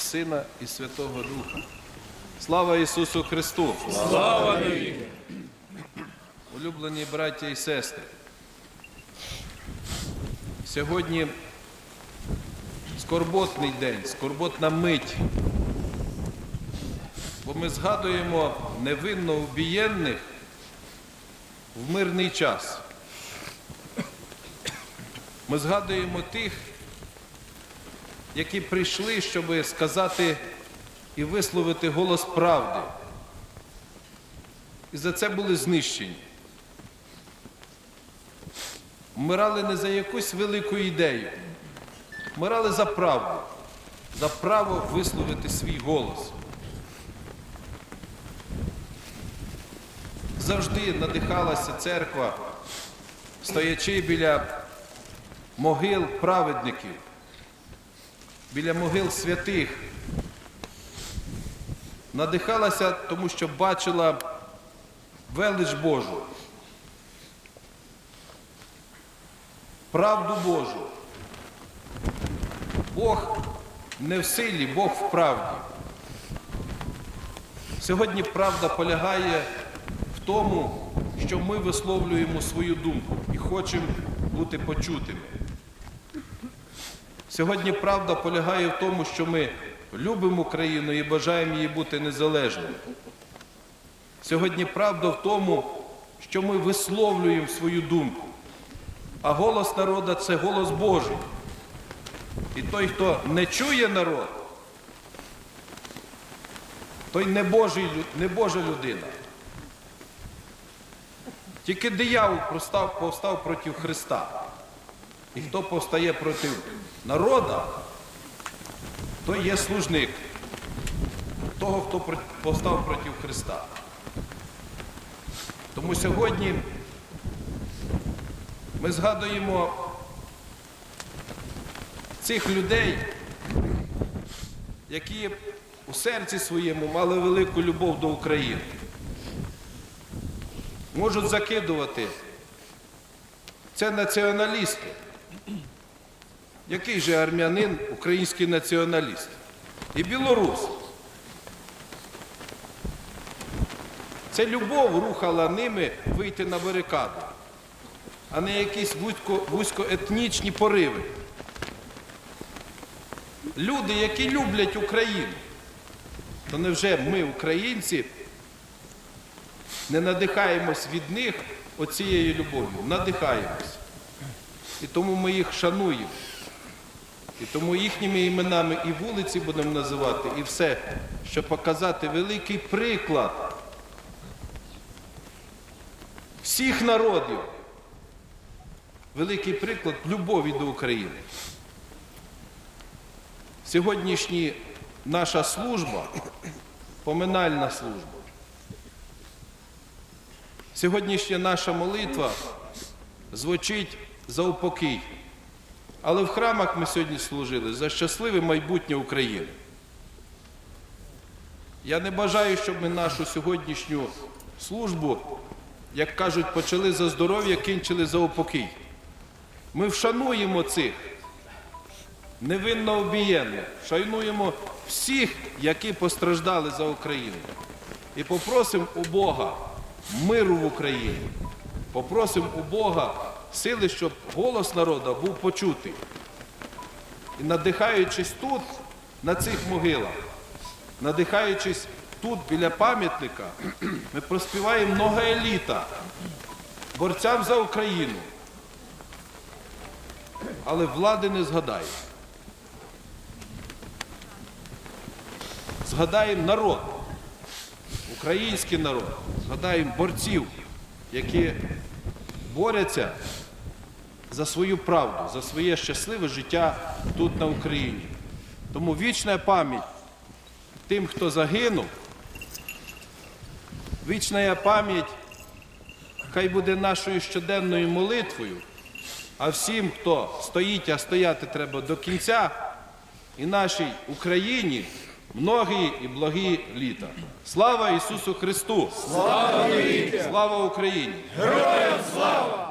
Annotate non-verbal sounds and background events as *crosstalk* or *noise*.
Сина, і Святого Духа. Слава Ісусу Христу! Слава навіки! Улюблені браття і сестри. Сьогодні скорботний день, скорботна мить. Бо ми згадуємо невинно убієнних в мирний час. Ми згадуємо тих, які прийшли, щоб сказати і висловити голос правди. І за це були знищені. Вмирали не за якусь велику ідею, вмирали за правду, за право висловити свій голос. Завжди надихалася церква, стоячи біля могил праведників, біля могил святих. Надихалася, тому що бачила велич Божу. правду Божу. Бог не в силі, Бог в правді. Сьогодні правда полягає в тому, що ми висловлюємо свою думку і хочемо бути почутими. Сьогодні правда полягає в тому, що ми любимо Україну і бажаємо її бути незалежною. Сьогодні правда в тому, що ми висловлюємо свою думку. А голос народу це голос Божий. І той, хто не чує народ, той не, Божий, не Божа людина. Тільки диявол повстав, проти Христа. І хто повстає проти народа, той є служник того, хто повстав проти Христа. Тому сьогодні ми згадуємо цих людей, які у серці своєму мали велику любов до України. Можуть закидувати. Це націоналісти. *clears throat* Який же армянин український націоналіст? І білорус. Це любов рухала ними вийти на барикаду а не якісь вузькоетнічні пориви. Люди, які люблять Україну, то невже ми, українці, не надихаємось від них оцією любов'ю? Надихаємось. І тому ми їх шануємо. І тому їхніми іменами і вулиці будемо називати, і все, щоб показати великий приклад всіх народів великий приклад любові до України. Сьогоднішня наша служба, поминальна служба, сьогоднішня наша молитва звучить за упокій. Але в храмах ми сьогодні служили за щасливе майбутнє України. Я не бажаю, щоб ми нашу сьогоднішню службу, як кажуть, почали за здоров'я, кінчили за упокій. Ми вшануємо цих невинно обієнних, шануємо всіх, які постраждали за Україну. І попросимо у Бога миру в Україні. Попросимо у Бога сили, щоб голос народу був почутий. І надихаючись тут, на цих могилах, надихаючись тут біля пам'ятника, *clears throat* ми проспіваємо много еліта борцям за Україну але влади не згадає. Згадаємо народ, український народ, згадаємо борців, які борються за свою правду, за своє щасливе життя тут на Україні. Тому вічна пам'ять тим, хто загинув, вічна пам'ять хай буде нашою щоденною молитвою. А всім, хто стоїть, а стояти треба до кінця, і нашій Україні многі і благі літа. Слава Ісусу Христу! Слава Слава Україні! Героям слава!